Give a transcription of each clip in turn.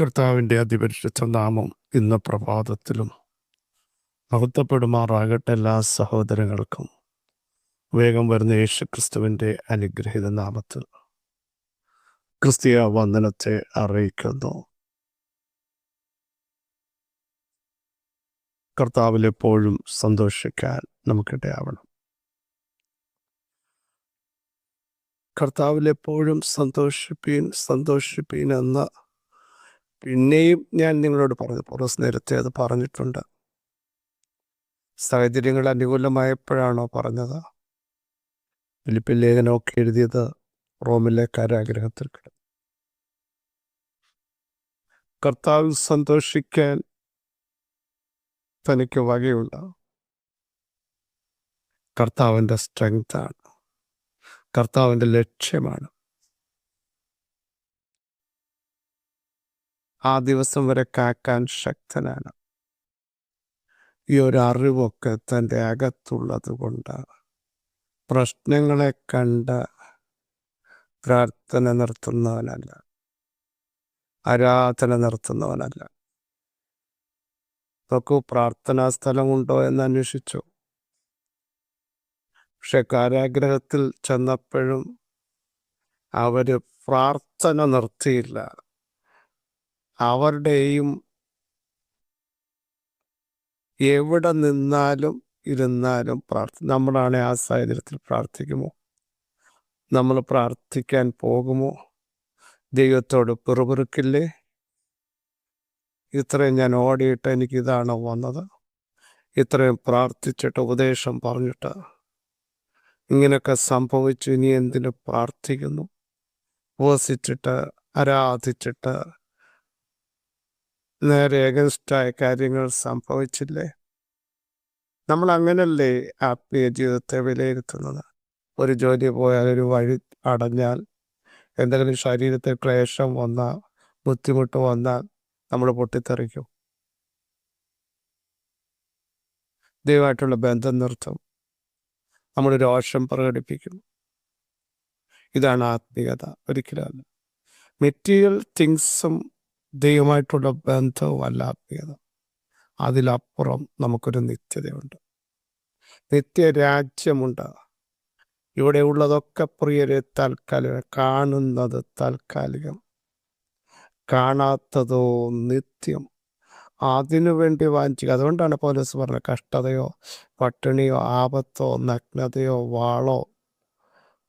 കർത്താവിന്റെ അതിപരിശുദ്ധ നാമം ഇന്ന് പ്രഭാതത്തിലും മഹത്വപ്പെടുമാറാകട്ടെ എല്ലാ സഹോദരങ്ങൾക്കും. വേഗം വരുന്ന യേശു ക്രിസ്തുവിന്റെ അനുഗ്രഹീത നാമത്തിൽ ക്രിസ്തീയ വന്ദനത്തെ അറിയിക്കുന്നു. കർത്താവിൽ എപ്പോഴും സന്തോഷിക്കാൻ നമുക്കിടയാവണം. കർത്താവിൽ എപ്പോഴും സന്തോഷിപ്പീൻ സന്തോഷിപ്പീൻ എന്ന പിന്നെയും ഞാൻ നിങ്ങളോട് പറഞ്ഞു പോറസ് നേരത്തെ അത് പറഞ്ഞിട്ടുണ്ട്. സാഹചര്യങ്ങൾ അനുകൂലമായപ്പോഴാണോ പറഞ്ഞത്? ഫിലിപ്പിൽ ലേഖനമൊക്കെ എഴുതിയത് റോമിലെ കാരാഗ്രഹത്തിൽ കിടന്നു കർത്താവ് സന്തോഷിക്കാൻ തനിക്ക് വകയുള്ള കർത്താവിന്റെ സ്ട്രെങ്താണ്. കർത്താവിന്റെ ലക്ഷ്യമാണ്. ആ ദിവസം വരെ കാക്കാൻ ശക്തനാണ്. ഈ ഒരു അറിവൊക്കെ തന്റെ അകത്തുള്ളത് കൊണ്ട് പ്രശ്നങ്ങളെ കണ്ട് പ്രാർത്ഥന നിർത്തുന്നവനല്ല. ആരാധന നിർത്തുന്നവനല്ല. നോക്കൂ പ്രാർത്ഥനാ സ്ഥലമുണ്ടോ എന്ന് അന്വേഷിച്ചു. പക്ഷെ കാരാഗ്രഹത്തിൽ ചെന്നപ്പോഴും അവർ പ്രാർത്ഥന നിർത്തിയില്ല. അവരുടെയും എവിടെ നിന്നാലും ഇരുന്നാലും പ്രാർത്ഥന നമ്മളാണ് ആ സാഹചര്യത്തിൽ പ്രാർത്ഥിക്കുമോ? നമ്മൾ പ്രാർത്ഥിക്കാൻ പോകുമോ? ദൈവത്തോട് പിറുപിറുക്കില്ലേ? ഇത്രയും ഞാൻ ഓടിയിട്ട് എനിക്കിതാണ് വന്നത്. ഇത്രയും പ്രാർത്ഥിച്ചിട്ട് ഉപദേശം പറഞ്ഞിട്ട് ഇങ്ങനെയൊക്കെ സംഭവിച്ചു ഇനി എന്തിനു പ്രാർത്ഥിക്കുന്നു? ഉപസിച്ചിട്ട് ആരാധിച്ചിട്ട് നേരെ എഗൻസ്റ്റായ കാര്യങ്ങൾ സംഭവിച്ചില്ലേ? നമ്മൾ അങ്ങനല്ലേ ആത്മീയ ജീവിതത്തെ വിലയിരുത്തുന്നത്? ഒരു ജോലി പോയാൽ ഒരു വഴി അടഞ്ഞാൽ എന്തെങ്കിലും ശരീരത്തിൽ ക്ലേശം വന്നാൽ ബുദ്ധിമുട്ട് വന്നാൽ നമ്മൾ പൊട്ടിത്തെറിക്കും. ദൈവമായിട്ടുള്ള ബന്ധം നിർത്തും. നമ്മൾ രോഷം പ്രകടിപ്പിക്കും. ഇതാണ് ആത്മീയത. ഒരിക്കലും മെറ്റീരിയൽ തിങ്സും ദൈവമായിട്ടുള്ള ബന്ധവും അല്ല ആത്മീയത അതിലപ്പുറം നമുക്കൊരു നിത്യതയുണ്ട്. നിത്യരാജ്യമുണ്ട്. ഇവിടെ ഉള്ളതൊക്കെ പ്രിയരെ താൽക്കാലിക കാണുന്നത് താൽക്കാലികം. കാണാത്തതോ നിത്യം. അതിനു വേണ്ടി വാഞ്ചിക്കുക. അതുകൊണ്ടാണ് പോലീസ് പറഞ്ഞത് കഷ്ടതയോ പട്ടിണിയോ ആപത്തോ നഗ്നതയോ വാളോ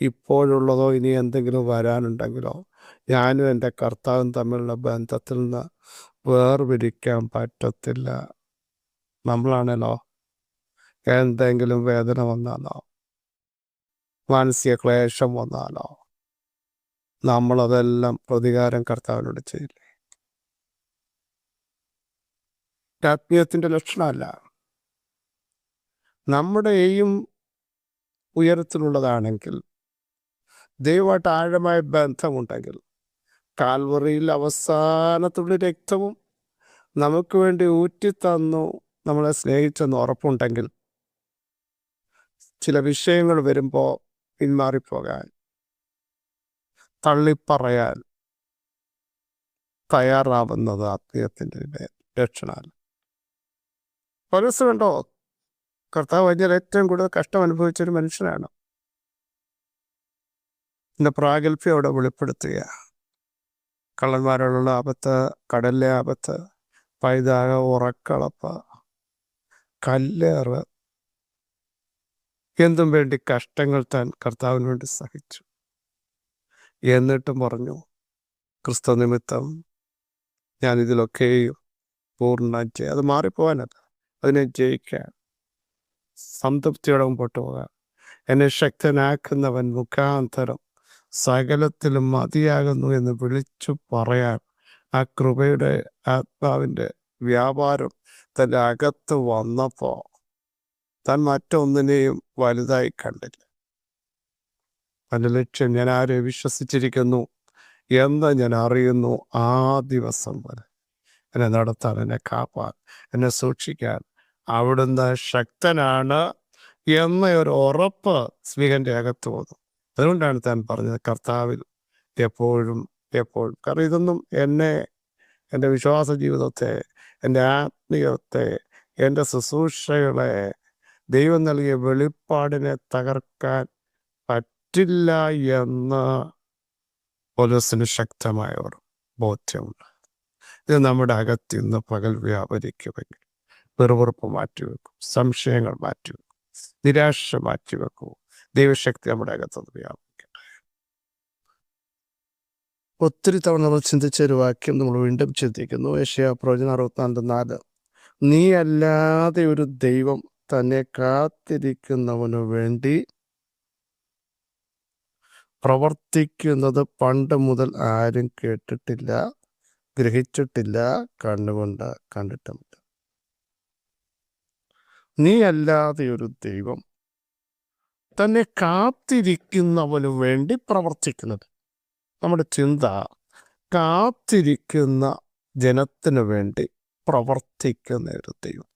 ഇപ്പോഴുള്ളതോ ഇനി എന്തെങ്കിലും വരാനുണ്ടെങ്കിലോ ഞാനും എന്റെ കർത്താവും തമ്മിലുള്ള ബന്ധത്തിൽ നിന്ന് വേർപിരിക്കാൻ പറ്റത്തില്ല. നമ്മളാണല്ലോ എന്തെങ്കിലും വേദന വന്നാലോ മാനസിക ക്ലേശം വന്നാലോ നമ്മളതെല്ലാം പ്രതികാരം കർത്താവിനോട് ചെയ്യില്ലേ? ആത്മീയത്തിന്റെ ലക്ഷണമല്ല. നമ്മുടെയും ഉയരത്തിലുള്ളതാണെങ്കിൽ ദൈവമായിട്ട് ആഴമായ ബന്ധമുണ്ടെങ്കിൽ കാൽവറിയിൽ അവസാനത്തുള്ള രക്തവും നമുക്ക് വേണ്ടി ഊറ്റിത്തന്നു നമ്മളെ സ്നേഹിച്ചെന്ന് ഉറപ്പുണ്ടെങ്കിൽ ചില വിഷയങ്ങൾ വരുമ്പോൾ പിന്മാറിപ്പോകാൻ തള്ളിപ്പറയാൻ തയ്യാറാവുന്നത് ആത്മീയത്തിന്റെ ലക്ഷണമാണ് പോലീസ് കണ്ടോ? കർത്താവ് വൈദ്യർ ഏറ്റവും കൂടുതൽ കഷ്ടം അനുഭവിച്ചൊരു മനുഷ്യനാണ്. എന്റെ പ്രാഗൽഭ്യം അവിടെ വെളിപ്പെടുത്തുക. കള്ളന്മാരോടുള്ള ആപത്ത് കടലിലെ ആപത്ത് പൈതാക ഉറക്കളപ്പ് കല്ലേറ്. എന്തും വേണ്ടി കഷ്ടങ്ങൾ താൻ കർത്താവിന് വേണ്ടി സഹിച്ചു. എന്നിട്ടും പറഞ്ഞു ക്രിസ്തു നിമിത്തം ഞാൻ ഇതിലൊക്കെയും പൂർണ ജയ അത് മാറിപ്പോവാനല്ല അതിനെ ജയിക്കാൻ. സംതൃപ്തിയോടെ മുമ്പോട്ട് പോകാൻ എന്നെ ശക്തനാക്കുന്നവൻ മുഖാന്തരം സകലത്തിലും മതിയാകുന്നു എന്ന് വിളിച്ചു പറയാൻ ആ കൃപയുടെ ആത്മാവിന്റെ വ്യാപാരം തന്റെ അകത്ത് വന്നപ്പോൾ താൻ മറ്റൊന്നിനെയും വലുതായി കണ്ടില്ല. തന്റെ ലക്ഷ്യം ഞാൻ ആരെ വിശ്വസിച്ചിരിക്കുന്നു എന്ന് ഞാൻ അറിയുന്നു ആ ദിവസം വരെ. എന്നെ നടത്താൻ എന്നെ കാപ്പാൻ എന്നെ സൂക്ഷിക്കാൻ അവിടുന്ന് ശക്തനാണ് എന്ന ഒരു ഉറപ്പ് സ്വീകന്റെ അകത്ത് വന്നു. അതുകൊണ്ടാണ് താൻ പറഞ്ഞത് കർത്താവിൽ എപ്പോഴും എപ്പോഴും. കാരണം ഇതൊന്നും എന്നെ എന്റെ വിശ്വാസ ജീവിതത്തെ എന്റെ ആത്മീയത്തെ എന്റെ ശുശ്രൂഷകളെ ദൈവം നൽകിയ വെളിപ്പാടിനെ തകർക്കാൻ പറ്റില്ല എന്ന് പോലീസിന് ശക്തമായ ഒരു ബോധ്യമുണ്ട്. ഇത് നമ്മുടെ അകത്ത് ഇന്ന് പകൽ വ്യാപരിക്കുമെങ്കിൽ വെറുവെറുപ്പ് മാറ്റിവെക്കും സംശയങ്ങൾ മാറ്റിവെക്കും നിരാശ മാറ്റിവെക്കും. ദൈവശക്തി നമ്മുടെ അകത്തത് വ്യാപിക്കും ഒത്തിരി തവണ നമ്മൾ ചിന്തിച്ച ഒരു വാക്യം നമ്മൾ വീണ്ടും ചിന്തിക്കുന്നു. ഏഷ്യ പ്രവചന അറുപത്തിനാല് നാല്. നീ അല്ലാതെ ഒരു ദൈവം തന്നെ കാത്തിരിക്കുന്നവനു വേണ്ടി പ്രവർത്തിക്കുന്നത് പണ്ട് മുതൽ ആരും കേട്ടിട്ടില്ല ഗ്രഹിച്ചിട്ടില്ല കണ്ണുകൊണ്ട് കണ്ടിട്ടുമില്ല. നീ അല്ലാതെ ഒരു ദൈവം തന്നെ കാത്തിരിക്കുന്നവനു വേണ്ടി പ്രവർത്തിക്കുന്നത്. നമ്മുടെ ചിന്ത കാത്തിരിക്കുന്ന ജനത്തിനു വേണ്ടി പ്രവർത്തിക്കുന്ന ഒരു ദൈവം.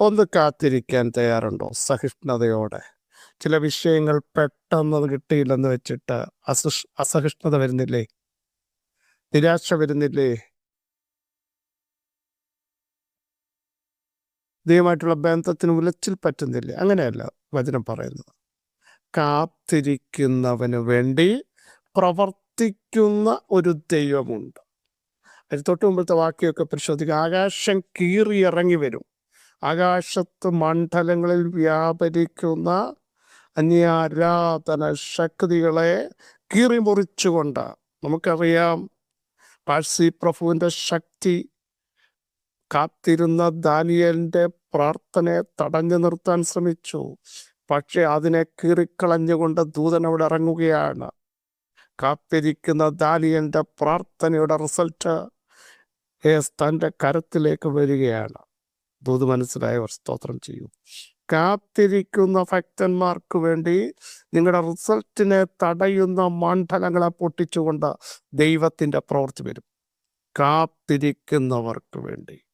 ഒന്ന് കാത്തിരിക്കാൻ തയ്യാറുണ്ടോ? സഹിഷ്ണുതയോടെ. ചില വിഷയങ്ങൾ പെട്ടെന്ന് കിട്ടിയില്ലെന്ന് വെച്ചിട്ട് അസഹിഷ് അസഹിഷ്ണുത വരുന്നില്ലേ? നിരാശ വരുന്നില്ലേ? ദൈവമായിട്ടുള്ള ബന്ധത്തിന് ഉലച്ചിൽ പറ്റുന്നില്ല. അങ്ങനെയല്ല വചനം പറയുന്നത്. കാത്തിരിക്കുന്നവന് വേണ്ടി പ്രവർത്തിക്കുന്ന ഒരു ദൈവമുണ്ട്. അതിന് തൊട്ട് മുമ്പത്തെ വാക്യമൊക്കെ പരിശോധിക്കുക. ആകാശം കീറി ഇറങ്ങി വരും. ആകാശത്ത് മണ്ഡലങ്ങളിൽ വ്യാപരിക്കുന്ന അന്യാരാധന ശക്തികളെ കീറി മുറിച്ചുകൊണ്ട് നമുക്കറിയാം. പാഴ്സി പ്രഭുവിന്റെ ശക്തി കാത്തിരുന്ന ദാനിയലിന്റെ പ്രാർത്ഥനയെ തടഞ്ഞു നിർത്താൻ ശ്രമിച്ചു. പക്ഷെ അതിനെ കീറിക്കളഞ്ഞുകൊണ്ട് ദൂതൻ അവിടെ ഇറങ്ങുകയാണ്. കാത്തിരിക്കുന്ന ദാനിയലിന്റെ പ്രാർത്ഥനയുടെ റിസൾട്ട് തന്റെ കരത്തിലേക്ക് വരികയാണ്. ദൂത് മനസ്സിലായവർ സ്തോത്രം ചെയ്യും. കാത്തിരിക്കുന്ന ഭക്തന്മാർക്ക് വേണ്ടി നിങ്ങളുടെ റിസൾട്ടിനെ തടയുന്ന മണ്ഡലങ്ങളെ പൊട്ടിച്ചുകൊണ്ട് ദൈവത്തിന്റെ പ്രവൃത്തി വരും. കാത്തിരിക്കുന്നവർക്ക് വേണ്ടി.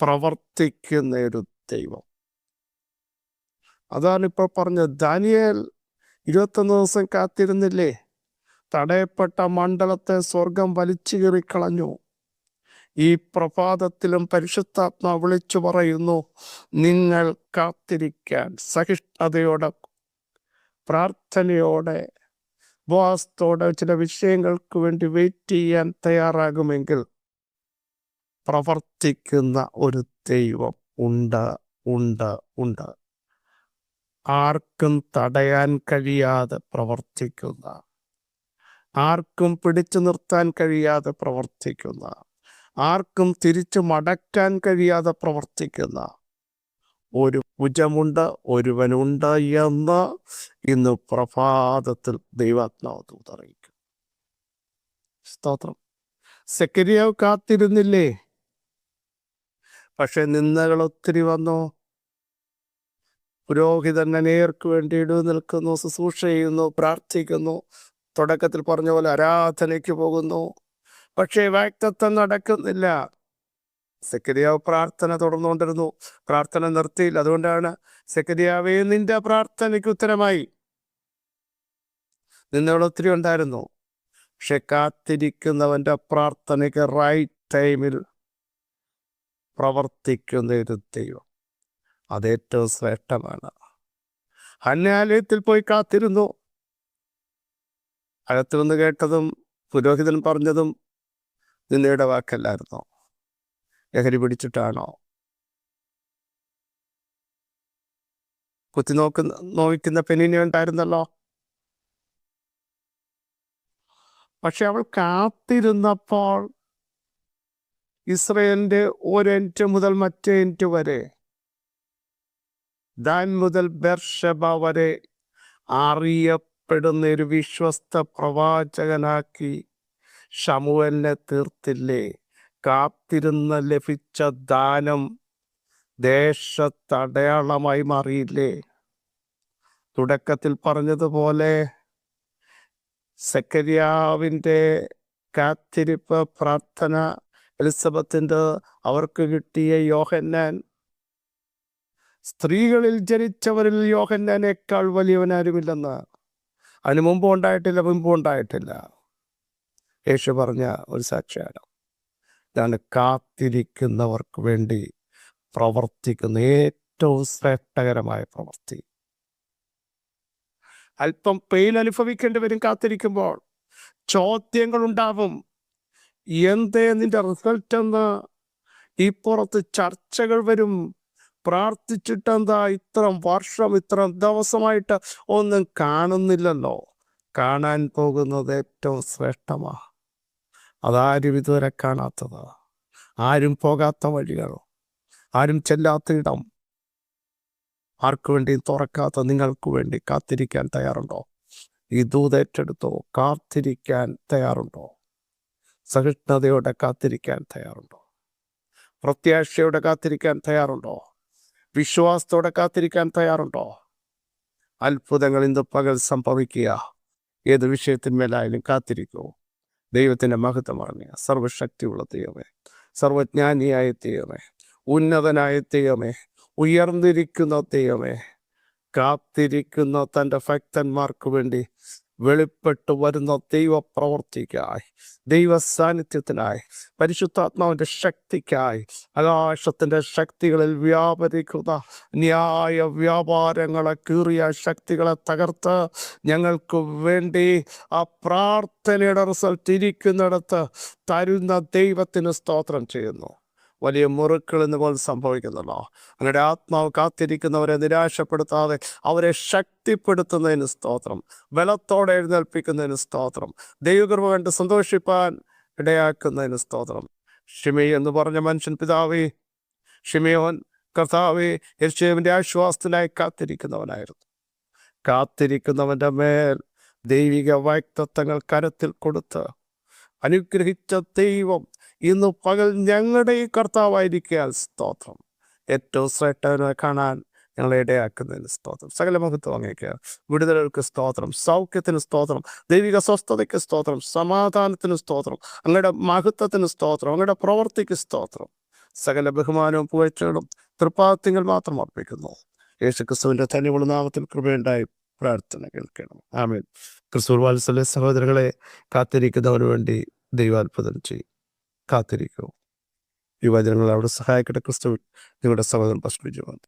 പ്രവർത്തിക്കുന്ന ഒരു ദൈവം. അതാണ് ഇപ്പോൾ പറഞ്ഞത്. ദാനിയേൽ ഇരുപത്തൊന്ന് ദിവസം കാത്തിരുന്നില്ലേ? തടയപ്പെട്ട മണ്ഡലത്തെ സ്വർഗം വലിച്ചു കീറിക്കളഞ്ഞു. ഈ പ്രഭാതത്തിലും പരിശുദ്ധാത്മ വിളിച്ചു പറയുന്നു നിങ്ങൾ കാത്തിരിക്കാൻ സഹിഷ്ണുതയോടെ പ്രാർത്ഥനയോടെ ഉപവാസത്തോടെ ചില വിഷയങ്ങൾക്ക് വേണ്ടി വെയിറ്റ് ചെയ്യാൻ തയ്യാറാകുമെങ്കിൽ പ്രവർത്തിക്കുന്ന ഒരു ദൈവം ഉണ്ട് ഉണ്ട് ഉണ്ട്. ആർക്കും തടയാൻ കഴിയാതെ പ്രവർത്തിക്കുന്ന ആർക്കും പിടിച്ചു നിർത്താൻ കഴിയാതെ പ്രവർത്തിക്കുന്ന ആർക്കും തിരിച്ചു മടക്കാൻ കഴിയാതെ പ്രവർത്തിക്കുന്ന ഒരു ഭുജമുണ്ട് ഒരുവനുണ്ട് എന്ന് ഇന്ന് പ്രഭാതത്തിൽ ദൈവാത്മാവ് തൂതറിയിക്കും സ്തോത്രം. സെക്കരിയാവ് കാത്തിരുന്നില്ലേ? പക്ഷെ നിന്ദകൾ ഒത്തിരി വന്നു. പുരോഹിതൻ അനേർക്ക് വേണ്ടി ഇടു നിൽക്കുന്നു ശുശ്രൂഷ ചെയ്യുന്നു പ്രാർത്ഥിക്കുന്നു തുടക്കത്തിൽ പറഞ്ഞ പോലെ ആരാധനയ്ക്ക് പോകുന്നു. പക്ഷേ വ്യക്തത്വം നടക്കുന്നില്ല. സെക്കരിയാവ് പ്രാർത്ഥന തുടർന്നുകൊണ്ടിരുന്നു. പ്രാർത്ഥന നിർത്തിയില്ല. അതുകൊണ്ടാണ് സെക്കരിയാവേ നിന്റെ പ്രാർത്ഥനയ്ക്ക് ഉത്തരമായി. നിന്നോട് ഒത്തിരി ഉണ്ടായിരുന്നു. പക്ഷെ കാത്തിരിക്കുന്നവന്റെ പ്രാർത്ഥനയ്ക്ക് റൈറ്റ് ടൈമിൽ പ്രവർത്തിക്കുന്ന ഒരു ദൈവം. അതേറ്റവും ശ്രേഷ്ഠമാണ്. അന്യാലയത്തിൽ പോയി കാത്തിരുന്നു. അകത്തു നിന്ന് കേട്ടതും പുരോഹിതൻ പറഞ്ഞതും നിന്നയുടെ വാക്കല്ലായിരുന്നോ? ലഹരി പിടിച്ചിട്ടാണോ? കുത്തി നോവിക്കുന്ന പെണ്ണിനെ ഉണ്ടായിരുന്നല്ലോ? പക്ഷെ അവൾ കാത്തിരുന്നപ്പോൾ ഇസ്രയേലിന്റെ ഒരെന്റ് മുതൽ മറ്റേ എന്റ് വരെ ദാൻ മുതൽ ബെർഷബ വരെ അറിയപ്പെടുന്ന ഒരു വിശ്വസ്ത പ്രവാചകനാക്കി ഷമുവലിനെ തീർത്തില്ലേ? കാത്തിരുന്ന് ലഭിച്ച ദാനം ദേശത്തടയാളമായി മാറിയില്ലേ? തുടക്കത്തിൽ പറഞ്ഞതുപോലെ സെക്കരിയാവിന്റെ കാത്തിരിപ്പ് പ്രാർത്ഥന എലിസബത്തിന്റെ അവർക്ക് കിട്ടിയ യോഹന്നാൻ. സ്ത്രീകളിൽ ജനിച്ചവരിൽ യോഹന്നാനേക്കാൾ വലിയവനാരുമില്ലെന്ന്. അതിന് മുമ്പും ഉണ്ടായിട്ടില്ല മുമ്പും ഉണ്ടായിട്ടില്ല. യേശു പറഞ്ഞ ഒരു സാക്ഷിയാണ് ഞാൻ കാത്തിരിക്കുന്നവർക്ക് വേണ്ടി പ്രവർത്തിക്കുന്ന ഏറ്റവും ശ്രേഷ്ഠകരമായ പ്രവൃത്തി. അല്പം പെയിൻ അനുഭവിക്കേണ്ടി വരും കാത്തിരിക്കുമ്പോൾ. ചോദ്യങ്ങൾ ഉണ്ടാവും. എന്തേ നിന്റെ റിസൾട്ട് എന്താ ഇപ്പുറത്ത് ചർച്ചകൾ വരും. പ്രാർത്ഥിച്ചിട്ടെന്താ ഇത്രം വർഷം ഇത്രം ദിവസമായിട്ട് ഒന്നും കാണുന്നില്ലല്ലോ. കാണാൻ പോകുന്നത് ഏറ്റവും ശ്രേഷ്ഠമാ. അതാരും ഇതുവരെ കാണാത്തത്. ആരും പോകാത്ത വഴികൾ. ആരും ചെല്ലാത്ത ഇടം. ആർക്കു വേണ്ടി തുറക്കാത്ത നിങ്ങൾക്ക് വേണ്ടി കാത്തിരിക്കാൻ തയ്യാറുണ്ടോ? ഈ ദൂതേറ്റെടുത്തോ? കാത്തിരിക്കാൻ തയ്യാറുണ്ടോ? സഹിഷ്ണുതയോടെ കാത്തിരിക്കാൻ തയ്യാറുണ്ടോ? പ്രത്യാശയോടെ കാത്തിരിക്കാൻ തയ്യാറുണ്ടോ? വിശ്വാസത്തോടെ കാത്തിരിക്കാൻ തയ്യാറുണ്ടോ? അത്ഭുതങ്ങൾ ഇന്ന് പകൽ സംഭവിക്കുക. ഏത് വിഷയത്തിന്മേലായാലും കാത്തിരിക്കൂ. ദൈവത്തിന്റെ മഹത്വമാണ് സർവശക്തിയുള്ള ദൈവമേ സർവജ്ഞാനിയായ ദൈവമേ ഉന്നതനായ ദൈവമേ ഉയർന്നിരിക്കുന്ന ദൈവമേ കാത്തിരിക്കുന്ന തന്റെ ഭക്തന്മാർക്ക് വേണ്ടി വെളിപ്പെട്ട് വരുന്ന ദൈവ പ്രവർത്തിക്കായി ദൈവ സാന്നിധ്യത്തിനായി പരിശുദ്ധാത്മാവിന്റെ ശക്തിക്കായി ആകാശത്തിന്റെ ശക്തികളിൽ വ്യാപരിക്കുന്ന ന്യായ വ്യാപാരങ്ങളെ കീറിയ ശക്തികളെ തകർത്ത് ഞങ്ങൾക്ക് വേണ്ടി ആ പ്രാർത്ഥനയുടെ റിസൾട്ട് ഇരിക്കുന്നിടത്ത് തരുന്ന ദൈവത്തിന് സ്തോത്രം ചെയ്യുന്നു. വലിയ മുറുക്കൾ പോലെ സംഭവിക്കുന്നല്ലോ അങ്ങനെ ആത്മാവ് കാത്തിരിക്കുന്നവരെ നിരാശപ്പെടുത്താതെ അവരെ ശക്തിപ്പെടുത്തുന്നതിന് സ്തോത്രം ബലത്തോടെ എഴുന്നേൽപ്പിക്കുന്നതിന് സ്തോത്രം ദൈവകൃപ കണ്ട് സന്തോഷിപ്പാൻ ഇടയാക്കുന്നതിന് സ്തോത്രം. ഷിമി എന്ന് പറഞ്ഞ മനുഷ്യൻ പിതാവേ ഷിമിയോൻ കർത്താവെ യർഷേവിന്റെ ആശ്വാസത്തിനായി കാത്തിരിക്കുന്നവനായിരുന്നു. കാത്തിരിക്കുന്നവന്റെ മേൽ ദൈവിക വാക്തത്വങ്ങൾ കരത്തിൽ കൊടുത്ത് അനുഗ്രഹിച്ച ദൈവം ഇന്ന് പകൽ ഞങ്ങളുടെ ഈ കർത്താവായിരിക്കാൻ സ്തോത്രം. ഏറ്റവും ശ്രേഷ്ഠവനെ കാണാൻ ഞങ്ങളെ ഇടയാക്കുന്നതിന് സ്തോത്രം. സകല മഹത്വം അങ്ങേക്ക് വിടുതലുകൾക്ക് സ്തോത്രം. സൗഖ്യത്തിന് സ്തോത്രം. ദൈവിക സ്വസ്ഥതയ്ക്ക് സ്തോത്രം. സമാധാനത്തിന് സ്തോത്രം. അങ്ങയുടെ മഹത്വത്തിന് സ്തോത്രം. അങ്ങയുടെ പ്രവൃത്തിക്ക് സ്തോത്രം. സകല ബഹുമാനവും പുകഴ്ചകളും തൃപ്പാദത്തിങ്ങൾ മാത്രം അർപ്പിക്കുന്നു. യേശു ക്രിസ്തുവിന്റെ തനിവുള്ള നാമത്തിൽ കൃപയുണ്ടായി പ്രാർത്ഥന കേൾക്കണം. ആമേൻ. ക്രിസ്തു വാത്സല്യ സഹോദരങ്ങളെ കാത്തിരിക്കുന്നവന് വേണ്ടി ദൈവാത്ഭുതം ചെയ്യും. കാത്തിരിക്കൂ. യുവജനങ്ങൾ അവിടെ സഹായിക്കട്ടെ. ക്രിസ്തു നിങ്ങളുടെ സഹോദരൻ പശ്മിജുവാൻ